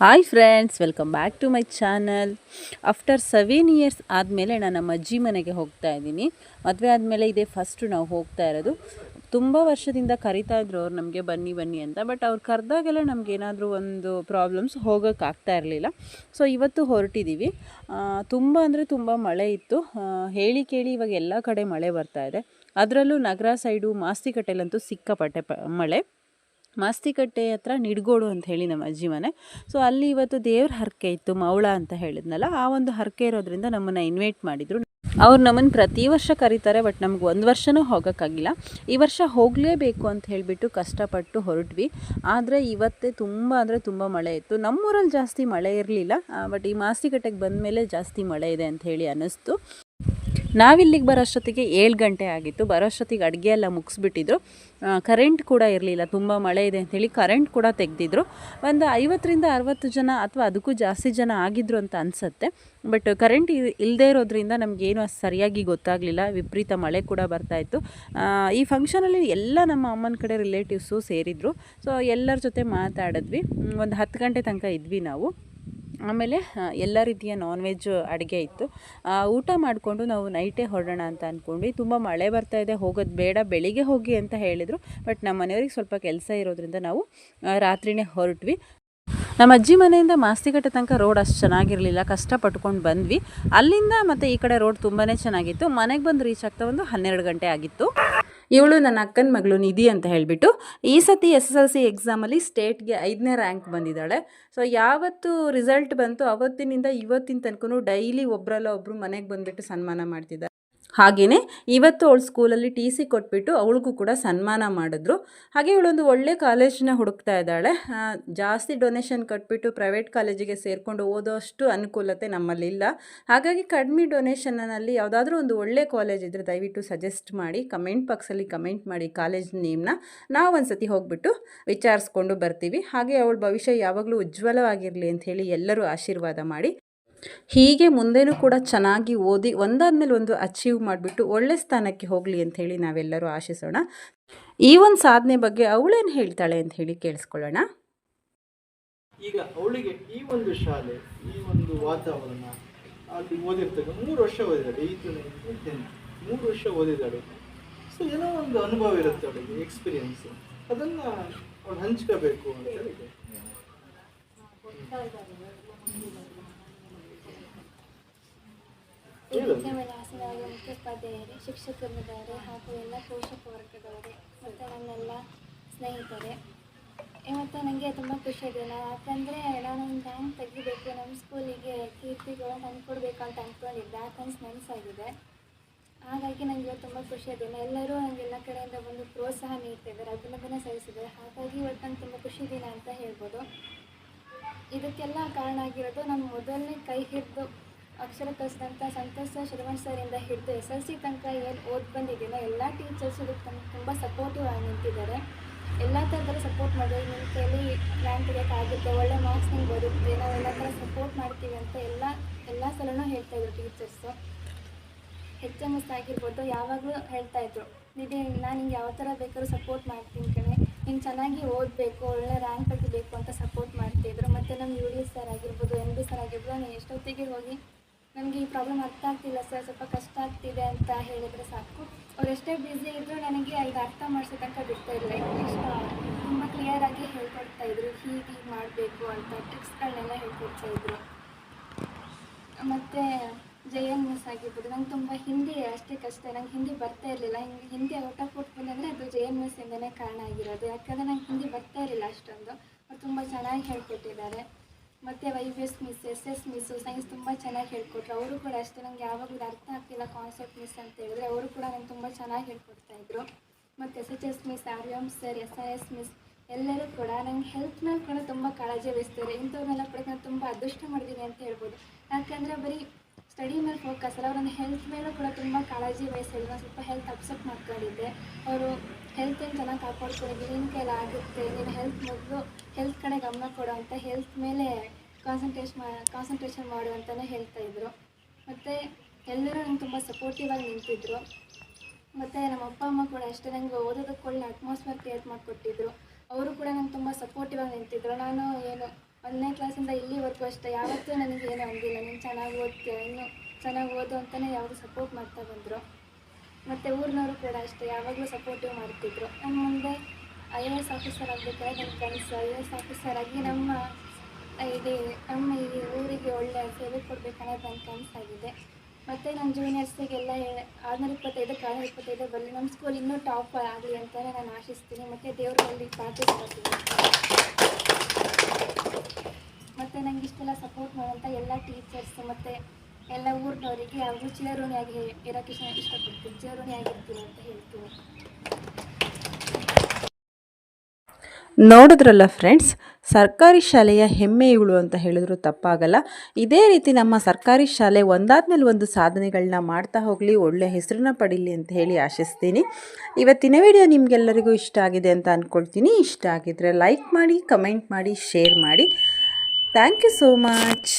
Hi friends welcome back to my channel after seven years ಆದಮೇಲೆ ನಾನು ನಮ್ಮ ಅಜ್ಜಿ ಮನೆಗೆ ಹೋಗ್ತಾ ಇದ್ದೀನಿ. ಮದುವೆ ಆದಮೇಲೆ ಇದೇ ಫಸ್ಟು ನಾವು ಹೋಗ್ತಾ ಇರೋದು. ತುಂಬ ವರ್ಷದಿಂದ ಕರಿತಾ ಇದ್ರು ಅವ್ರು ನಮಗೆ ಬನ್ನಿ ಬನ್ನಿ ಅಂತ. ಬಟ್ ಅವ್ರು ಕರೆದಾಗೆಲ್ಲ ನಮ್ಗೆ ಏನಾದರೂ ಒಂದು ಪ್ರಾಬ್ಲಮ್ಸ್ ಹೋಗೋಕ್ಕಾಗ್ತಾ ಇರಲಿಲ್ಲ. ಸೊ ಇವತ್ತು ಹೊರಟಿದ್ದೀವಿ ತುಂಬ ಅಂದರೆ ತುಂಬ ಮಳೆ ಇತ್ತು. ಹೇಳಿ ಕೇಳಿ ಇವಾಗ ಎಲ್ಲ ಕಡೆ ಮಳೆ ಬರ್ತಾ ಇದೆ. ಅದರಲ್ಲೂ ನಗರ ಸೈಡು ಮಾಸ್ತಿಕಟ್ಟೆಲಂತೂ ಸಿಕ್ಕಾಪಟ್ಟೆ ಮಳೆ. ಮಾಸ್ತಿಕಟ್ಟೆ ಹತ್ರ ನಿಡ್ಗೋಡು ಅಂತ ಹೇಳಿ ನಮ್ಮ ಅಜ್ಜಿ ಮನೆ. ಸೊ ಅಲ್ಲಿ ಇವತ್ತು ದೇವ್ರ ಹರಕೆ ಇತ್ತು, ಮೌಳ ಅಂತ ಹೇಳಿದ್ನಲ್ಲ, ಆ ಒಂದು ಹರಕೆ ಇರೋದ್ರಿಂದ ನಮ್ಮನ್ನು ಇನ್ವೈಟ್ ಮಾಡಿದರು. ಅವ್ರು ನಮ್ಮನ್ನು ಪ್ರತಿ ವರ್ಷ ಕರೀತಾರೆ ಬಟ್ ನಮ್ಗೆ ಒಂದು ವರ್ಷನೂ ಹೋಗೋಕ್ಕಾಗಿಲ್ಲ. ಈ ವರ್ಷ ಹೋಗಲೇಬೇಕು ಅಂತ ಹೇಳಿಬಿಟ್ಟು ಕಷ್ಟಪಟ್ಟು ಹೊರಟ್ವಿ. ಆದರೆ ಇವತ್ತೇ ತುಂಬ ಅಂದರೆ ತುಂಬ ಮಳೆ ಇತ್ತು. ನಮ್ಮೂರಲ್ಲಿ ಜಾಸ್ತಿ ಮಳೆ ಇರಲಿಲ್ಲ ಬಟ್ ಈ ಮಾಸ್ತಿಕಟ್ಟೆಗೆ ಬಂದ ಮೇಲೆ ಜಾಸ್ತಿ ಮಳೆ ಇದೆ ಅಂತ ಹೇಳಿ ಅನ್ನಿಸ್ತು ನಾವಿಲ್ಲಿಗೆ ಬರೋಷ್ಟೊತ್ತಿಗೆ ಏಳು ಗಂಟೆ ಆಗಿತ್ತು. ಬರೋಷ್ಟೊತ್ತಿಗೆ ಅಡುಗೆ ಎಲ್ಲ ಮುಗಿಸ್ಬಿಟ್ಟಿದ್ರು. ಕರೆಂಟ್ ಕೂಡ ಇರಲಿಲ್ಲ. ತುಂಬ ಮಳೆ ಇದೆ ಅಂಥೇಳಿ ಕರೆಂಟ್ ಕೂಡ ತೆಗೆದಿದ್ರು. ಒಂದು ಐವತ್ತರಿಂದ ಅರವತ್ತು ಜನ ಅಥವಾ ಅದಕ್ಕೂ ಜಾಸ್ತಿ ಜನ ಆಗಿದ್ರು ಅಂತ ಅನಿಸುತ್ತೆ. ಬಟ್ ಕರೆಂಟ್ ಇಲ್ಲದೇ ಇರೋದ್ರಿಂದ ನಮಗೇನು ಅಷ್ಟು ಸರಿಯಾಗಿ ಗೊತ್ತಾಗಲಿಲ್ಲ. ವಿಪರೀತ ಮಳೆ ಕೂಡ ಬರ್ತಾಯಿತ್ತು ಈ ಫಂಕ್ಷನಲ್ಲಿ ಎಲ್ಲ ನಮ್ಮ ಅಮ್ಮನ ಕಡೆ ರಿಲೇಟಿವ್ಸು ಸೇರಿದ್ರು. ಸೊ ಎಲ್ಲರ ಜೊತೆ ಮಾತಾಡಿದ್ವಿ. ಒಂದು ಹತ್ತು ಗಂಟೆ ತನಕ ಇದ್ವಿ ನಾವು. ಆಮೇಲೆ ಎಲ್ಲ ರೀತಿಯ ನಾನ್ ವೆಜ್ ಅಡುಗೆ ಇತ್ತು. ಊಟ ಮಾಡಿಕೊಂಡು ನಾವು ನೈಟೇ ಹೊರಡೋಣ ಅಂತ ಅಂದ್ಕೊಂಡ್ವಿ ತುಂಬ ಮಳೆ ಬರ್ತಾ ಇದೆ, ಹೋಗೋದು ಬೇಡ, ಬೆಳಿಗ್ಗೆ ಹೋಗಿ ಅಂತ ಹೇಳಿದರು. ಬಟ್ ನಮ್ಮ ಮನೆಯವ್ರಿಗೆ ಸ್ವಲ್ಪ ಕೆಲಸ ಇರೋದ್ರಿಂದ ನಾವು ರಾತ್ರಿನೇ ಹೊರಟ್ವಿ. ನಮ್ಮ ಅಜ್ಜಿ ಮನೆಯಿಂದ ಮಾಸ್ತಿಕಟ್ಟೆ ತನಕ ರೋಡ್ ಅಷ್ಟು ಚೆನ್ನಾಗಿರಲಿಲ್ಲ, ಕಷ್ಟಪಟ್ಕೊಂಡು ಬಂದ್ವಿ. ಅಲ್ಲಿಂದ ಮತ್ತು ಈ ಕಡೆ ರೋಡ್ ತುಂಬಾ ಚೆನ್ನಾಗಿತ್ತು. ಮನೆಗೆ ಬಂದು ರೀಚ್ ಆಗ್ತಾ ಒಂದು ಹನ್ನೆರಡು ಗಂಟೆ ಆಗಿತ್ತು. ಇವಳು ನನ್ನ ಅಕ್ಕನ ಮಗಳು ನಿಧಿ ಅಂತ ಹೇಳಿಬಿಟ್ಟು ಈ ಸತಿ ಎಸ್ ಎಸ್ ಎಲ್ ಸಿ ಎಕ್ಸಾಮಲ್ಲಿ ಸ್ಟೇಟ್ಗೆ ಐದನೇ ರ್ಯಾಂಕ್ ಬಂದಿದ್ದಾಳೆ. ಸೊ ಯಾವತ್ತು ರಿಸಲ್ಟ್ ಬಂತು, ಅವತ್ತಿನಿಂದ ಇವತ್ತಿನ ತನಕ ಡೈಲಿ ಒಬ್ಬರಲ್ಲ ಒಬ್ಬರು ಮನೆಗೆ ಬಂದುಬಿಟ್ಟು ಸನ್ಮಾನ ಮಾಡ್ತಿದ್ದಾರೆ. ಹಾಗೆಯೇ ಇವತ್ತು ಅವಳು ಸ್ಕೂಲಲ್ಲಿ ಟಿ ಸಿ ಕೊಟ್ಬಿಟ್ಟು ಅವಳಿಗೂ ಕೂಡ ಸನ್ಮಾನ ಮಾಡಿದ್ರು. ಹಾಗೆ ಇವಳೊಂದು ಒಳ್ಳೆ ಕಾಲೇಜನ್ನ ಹುಡುಕ್ತಾ ಇದ್ದಾಳೆ. ಜಾಸ್ತಿ ಡೊನೇಷನ್ ಕಟ್ಬಿಟ್ಟು ಪ್ರೈವೇಟ್ ಕಾಲೇಜಿಗೆ ಸೇರಿಕೊಂಡು ಓದೋಷ್ಟು ಅನುಕೂಲತೆ ನಮ್ಮಲ್ಲಿ ಇಲ್ಲ. ಹಾಗಾಗಿ ಕಡಿಮೆ ಡೊನೇಷನ್ನಲ್ಲಿ ಯಾವುದಾದ್ರೂ ಒಂದು ಒಳ್ಳೆ ಕಾಲೇಜ್ ಇದ್ದರೆ ದಯವಿಟ್ಟು ಸಜೆಸ್ಟ್ ಮಾಡಿ, ಕಮೆಂಟ್ ಬಾಕ್ಸಲ್ಲಿ ಕಮೆಂಟ್ ಮಾಡಿ ಕಾಲೇಜ್ ನೇಮ್ನ ನಾವು ಒಂದು ಸತಿ ಹೋಗ್ಬಿಟ್ಟು ವಿಚಾರಿಸ್ಕೊಂಡು ಬರ್ತೀವಿ. ಹಾಗೆ ಅವಳ ಭವಿಷ್ಯ ಯಾವಾಗಲೂ ಉಜ್ವಲವಾಗಿರಲಿ ಅಂತ ಹೇಳಿ ಎಲ್ಲರೂ ಆಶೀರ್ವಾದ ಮಾಡಿ. ಹೀಗೆ ಮುಂದೆನೂ ಕೂಡ ಚೆನ್ನಾಗಿ ಓದಿ ಒಂದಾದ್ಮೇಲೆ ಒಂದು ಅಚೀವ್ ಮಾಡಿಬಿಟ್ಟು ಒಳ್ಳೆ ಸ್ಥಾನಕ್ಕೆ ಹೋಗಲಿ ಅಂತ ಹೇಳಿ ನಾವೆಲ್ಲರೂ ಆಶಿಸೋಣ. ಈ ಒಂದು ಸಾಧನೆ ಬಗ್ಗೆ ಅವಳೇನು ಹೇಳ್ತಾಳೆ ಅಂತ ಹೇಳಿ ಕೇಳಿಸ್ಕೊಳ್ಳೋಣ. ಈಗ ಅವಳಿಗೆ ಈ ಒಂದು ಶಾಲೆ, ಈ ಒಂದು ವಾತಾವರಣ ಅಲ್ಲಿ ಓದಿರ್ತಕ್ಕ ಮೂರು ವರ್ಷ ಓದಿದ್ದಾಳೆ ಈ ನೈನ್ತು ಟೆಂತ್ ಮೂರು ವರ್ಷ ಓದಿದ್ದಾಳೆ. ಸೊ ಏನೋ ಒಂದು ಅನುಭವ ಇರುತ್ತೆ ಅವಳಿಗೆ ಎಕ್ಸ್ಪೀರಿಯನ್ಸ್ ಅದನ್ನ ಅವಳು ಹಂಚ್ಕೋಬೇಕು ಅಂತ ಹೇಳಿ ಹೇಳು. ವಿದ್ಯಾವಿಲಾಸದಾಗ ಮುಖ್ಯೋಪಾಧ್ಯಾಯರೇ ಶಿಕ್ಷಕರಿದ್ದಾರೆ ಹಾಗೂ ಎಲ್ಲ ಪೋಷಕ ವರ್ಗದವರೇ, ಮತ್ತು ನನ್ನೆಲ್ಲ ಸ್ನೇಹಿತರೆ. ಇವತ್ತು ನನಗೆ ತುಂಬ ಖುಷಿ ಇದೆ ನಾ, ಯಾಕಂದರೆ ನಾನು ಒಂದು ರ್ಯಾಂಕ್ ತೆಗಿಬೇಕು ನಮ್ಮ ಸ್ಕೂಲಿಗೆ ಕೀರ್ತಿಗಳು ತಂದುಕೊಡ್ಬೇಕು ಅಂತ ಅಂದ್ಕೊಂಡಿದ್ದೆ ಆ ಕನಸು ಹಾಗಾಗಿ ನನಗೆ ಇವತ್ತು ತುಂಬ ಖುಷಿ ಇದೆ ಎಲ್ಲರೂ ನನಗೆ ಎಲ್ಲ ಕಡೆಯಿಂದ ಬಂದು ಪ್ರೋತ್ಸಾಹ ನೀಡ್ತಿದ್ದಾರೆ, ಅಭಿನಂದನೆ ಸಲ್ಲಿಸಿದ್ದಾರೆ. ಹಾಗಾಗಿ ಇವತ್ತು ನಂಗೆ ತುಂಬ ಖುಷಿ ದಿನ ಅಂತ ಹೇಳ್ಬೋದು. ಇದಕ್ಕೆಲ್ಲ ಕಾರಣ ಆಗಿರೋದು, ನಾನು ಮೊದಲನೇ ಕೈ ಹಿಡಿದು ಅಕ್ಷರ ಕಲಿಸಿದಂಥ ಸಂತೋಷ ಶ್ರೀಮಂತ್ ಸರಿಂದ ಹಿಡಿದು ಎಸ್ ಎಲ್ ಸಿ ತನಕ ಏನು ಓದಿ ಬಂದಿದ್ದೀನೋ ಎಲ್ಲ ಟೀಚರ್ಸ್ ಇದಕ್ಕೆ ತುಂಬ ಸಪೋರ್ಟಿವ್ ಆಗಿ ನಿಂತಿದ್ದಾರೆ. ಎಲ್ಲ ಥರದಲ್ಲಿ ಸಪೋರ್ಟ್ ಮಾಡಿದ್ರೆ ನಿಮ್ಮ ಕೈಲಿ ರ್ಯಾಂಕ್ ತೆಗಿಯೋಕ್ಕಾಗುತ್ತೆ. ಒಳ್ಳೆ ಮಾರ್ಕ್ಸ್ ನಿಮ್ಗೆ ಬರುತ್ತೆ. ನಾವು ಎಲ್ಲ ಥರ ಸಪೋರ್ಟ್ ಮಾಡ್ತೀವಿ ಅಂತ ಎಲ್ಲ ಎಲ್ಲ ಸಲನೂ ಹೇಳ್ತಾಯಿದ್ರು ಟೀಚರ್ಸು ಹೆಚ್ ಎಂ ಎಸ್ ಆಗಿರ್ಬೋದು. ಯಾವಾಗಲೂ ಹೇಳ್ತಾ ಇದ್ರು. ನಿಧಿ, ನಾನು ನಿಂಗೆ ಯಾವ ಥರ ಬೇಕಾದ್ರೂ ಸಪೋರ್ಟ್ ಮಾಡ್ತೀನಿ ಕಣೆ. ನೀನು ಚೆನ್ನಾಗಿ ಓದಬೇಕು, ಒಳ್ಳೆ ರ್ಯಾಂಕ್ ತೆಗಿಬೇಕು ಅಂತ ಸಪೋರ್ಟ್ ಮಾಡ್ತಿದ್ರು ಮತ್ತು ನಮ್ಮ ಯು ಡಿ ಸರ್ ಆಗಿರ್ಬೋದು ಎಂ ಬಿ ಸರ್ ಆಗಿರ್ಬೋದು, ನಾನು ಎಷ್ಟೊತ್ತಿಗೆ ಹೋಗಿ ನನಗೆ ಈ ಪ್ರಾಬ್ಲಮ್ ಅರ್ಥ ಆಗ್ತಿಲ್ಲ ಸರ್ ಸ್ವಲ್ಪ ಕಷ್ಟ ಆಗ್ತಿದೆ ಅಂತ ಹೇಳಿದರೆ ಸಾಕು. ಅವ್ರು ಎಷ್ಟೇ ಬ್ಯುಸಿ ಇದ್ದರೂ ನನಗೆ ಇದು ಅರ್ಥ ಮಾಡಿಸೋ ತನಕ ಬಿಡ್ತಾ ಇಲ್ಲ. ಇಷ್ಟ ತುಂಬ ಕ್ಲಿಯರಾಗಿ ಹೇಳ್ಕೊಡ್ತಾ ಇದ್ರು. ಹೀಗೆ ಹೀಗೆ ಮಾಡಬೇಕು ಅಂತ ಟ್ರಿಕ್ಸ್ಗಳನ್ನೆಲ್ಲ ಹೇಳ್ಕೊಡ್ತಾ ಇದ್ರು. ಮತ್ತು ಜೆ ಎನ್ ಎಸ್ ಆಗಿರ್ಬೋದು. ನಂಗೆ ತುಂಬ ಹಿಂದಿ ಅಷ್ಟೇ ಕಷ್ಟ. ನಂಗೆ ಹಿಂದಿ ಬರ್ತಾ ಇರಲಿಲ್ಲ. ಹಿಂಗೆ ಹಿಂದಿ ಔಟ್ ಆಫ್ ಔಟ್ ಬಂದಂದರೆ ಅದು ಜೆ ಎನ್ ಎಸ್ ಇಂದನೇ ಕಾರಣ ಆಗಿರೋದು. ಯಾಕಂದರೆ ನಂಗೆ ಹಿಂದಿ ಬರ್ತಾ ಇರಲಿಲ್ಲ ಅಷ್ಟೊಂದು. ಅವ್ರು ತುಂಬ ಚೆನ್ನಾಗಿ ಹೇಳ್ಕೊಟ್ಟಿದ್ದಾರೆ. ಮತ್ತು S miss S S miss science ತುಂಬ ಚೆನ್ನಾಗಿ ಹೇಳ್ಕೊಟ್ರು. ಅವರು ಕೂಡ ಅಷ್ಟೇ ನಂಗೆ ಯಾವಾಗಲೂ ಅರ್ಥ ಆಗ್ತಿಲ್ಲ ಕಾನ್ಸೆಪ್ಟ್ ಮಿಸ್ ಅಂತ ಹೇಳಿದ್ರೆ. ಅವರು ಕೂಡ ನಂಗೆ ತುಂಬ ಚೆನ್ನಾಗಿ ಹೇಳ್ಕೊಡ್ತಾ ಇದ್ರು. ಮತ್ತು S H S miss R M sir S I S miss ಎಲ್ಲರೂ ಕೂಡ ನಂಗೆ ಹೆಲ್ತ್ ಮೇಲೆ ಕೂಡ ತುಂಬ ಕಾಳಜಿ ವಹಿಸ್ತಾರೆ. ಇಂಥವ್ರನ್ನೆಲ್ಲ ಕೂಡ ನಾನು ತುಂಬ ಅದೃಷ್ಟ ಮಾಡಿದ್ದೀನಿ ಅಂತ ಹೇಳ್ಬೋದು. ಯಾಕಂದರೆ ಬರೀ ಸ್ಟಡಿ ಮೇಲೆ ಫೋಕಸ್ ಅಲ್ಲ. ಅವ್ರನ್ನ ಹೆಲ್ತ್ ಮೇಲೂ ಕೂಡ ತುಂಬ ಕಾಳಜಿ ವಹಿಸಿದ್ರು ನಾನು ಸ್ವಲ್ಪ ಹೆಲ್ತ್ ಅಪ್ಸೆಟ್ ಮಾಡ್ಕೊಂಡಿದ್ದೆ ಅವರು ಹೆಲ್ತ್ ಏನು ಚೆನ್ನಾಗಿ ಕಾಪಾಡ್ಕೊಂಡಿದ್ದೀನಿ ನಿನ್ನ ಕೈಲಿ ಆಗುತ್ತೆ ನೀನು ಹೆಲ್ತ್ ಮೊದಲು ಹೆಲ್ತ್ ಕಡೆ ಗಮನ ಕೊಡು ಅಂತ ಹೆಲ್ತ್ ಮೇಲೆ ಕಾನ್ಸಂಟ್ರೇಷನ್ ಮಾ ಕಾನ್ಸಂಟ್ರೇಷನ್ ಮಾಡು ಅಂತಲೇ ಹೇಳ್ತಾ ಇದ್ರು. ಮತ್ತು ಎಲ್ಲರೂ ನಂಗೆ ತುಂಬ ಸಪೋರ್ಟಿವ್ ಆಗಿ ನಿಂತಿದ್ರು. ಮತ್ತು ನಮ್ಮ ಅಪ್ಪ, ಅಮ್ಮ ಕೂಡ ಅಷ್ಟೇ. ನನಗೆ ಓದೋದಕ್ಕೆ ಒಳ್ಳೆ ಅಟ್ಮಾಸ್ಫಿಯರ್ ಕ್ರಿಯೇಟ್ ಮಾಡಿಕೊಟ್ಟಿದ್ರು. ಅವರು ಕೂಡ ನಂಗೆ ತುಂಬ ಸಪೋರ್ಟಿವ್ ಆಗಿ ನಿಂತಿದ್ರು. ನಾನು ಚೆನ್ನಾಗಿ ಓದ್ತೀಯ, ಇನ್ನು ಚೆನ್ನಾಗಿ ಓದು ಅಂತಲೇ ಯಾವಾಗಲೂ ಸಪೋರ್ಟ್ ಮಾಡ್ತಾ ಬಂದರು. ಮತ್ತು ಊರಿನವರು ಕೂಡ ಅಷ್ಟೇ, ಯಾವಾಗಲೂ ಸಪೋರ್ಟಿವ್ ಮಾಡ್ತಿದ್ರು. ನಮ್ಮ ಮುಂದೆ ಐ ಎ ಎಸ್ ಆಫೀಸರ್ ಆಗಬೇಕಾದ್ರೆ ನನ್ನ ಕನಸು ಐ ಎ ಎಸ್ ಆಫೀಸರ್ ಆಗಿ ನಮ್ಮ ಇಡೀ ನಮ್ಮ ಈ ಊರಿಗೆ ಒಳ್ಳೆಯ ಸೇವೆ ಕೊಡಬೇಕನ್ನೋದು ನನ್ನ ಕನಸಾಗಿದೆ ಮತ್ತು ನನ್ನ ಜೂನಿಯರ್ಸಿಗೆಲ್ಲ ಆರುನೂರ ಇಪ್ಪತ್ತೈದಕ್ಕೆ ಆರುನೂರ ಇಪ್ಪತ್ತೈದು ಬರಲಿ. ನಮ್ಮ ಸ್ಕೂಲ್ ಇನ್ನೂ ಟಾಪ್ ಆಗಲಿ ಅಂತಲೇ ನಾನು ಆಶಿಸ್ತೀನಿ. ಮತ್ತು ದೇವರಲ್ಲಿ ಪ್ರಾರ್ಥಿಸ್ಕೊತೀನಿ ಮತ್ತು ನನಗೆ ಇಷ್ಟೆಲ್ಲ ಸಪೋರ್ಟ್ ಮಾಡೋಂಥ ಎಲ್ಲ ಟೀಚರ್ಸ್ ಮತ್ತು ಎಲ್ಲ ಊರಿನವರಿಗೆ ಯಾವಾಗಲೂ ಚಿರಋಣಿಯಾಗಿ ಇರೋಕ್ಕೆ ಇಷ್ಟ ಇಷ್ಟಪಡ್ತೀನಿ. ಚಿರಋಣಿಯಾಗಿರ್ತೀನಿ ಅಂತ ಹೇಳ್ತೀನಿ ನೋಡಿದ್ರಲ್ಲ ಫ್ರೆಂಡ್ಸ್ ಸರ್ಕಾರಿ ಶಾಲೆಯ ಹೆಮ್ಮೆ ಇವಳು ಅಂತ ಹೇಳಿದ್ರು ತಪ್ಪಾಗಲ್ಲ. ಇದೇ ರೀತಿ ನಮ್ಮ ಸರ್ಕಾರಿ ಶಾಲೆ ಒಂದಾದ್ಮೇಲೆ ಒಂದು ಸಾಧನೆಗಳನ್ನ ಮಾಡ್ತಾ ಹೋಗಲಿ, ಒಳ್ಳೆ ಹೆಸರನ್ನ ಪಡೀಲಿ ಅಂತ ಹೇಳಿ ಆಶಿಸ್ತೀನಿ. ಇವತ್ತಿನ ವಿಡಿಯೋ ನಿಮಗೆಲ್ಲರಿಗೂ ಇಷ್ಟ ಆಗಿದೆ ಅಂತ ಅಂದ್ಕೊಳ್ತೀನಿ ಇಷ್ಟ ಆಗಿದ್ರೆ ಲೈಕ್ ಮಾಡಿ ಕಮೆಂಟ್ ಮಾಡಿ ಶೇರ್ ಮಾಡಿ. Thank you so much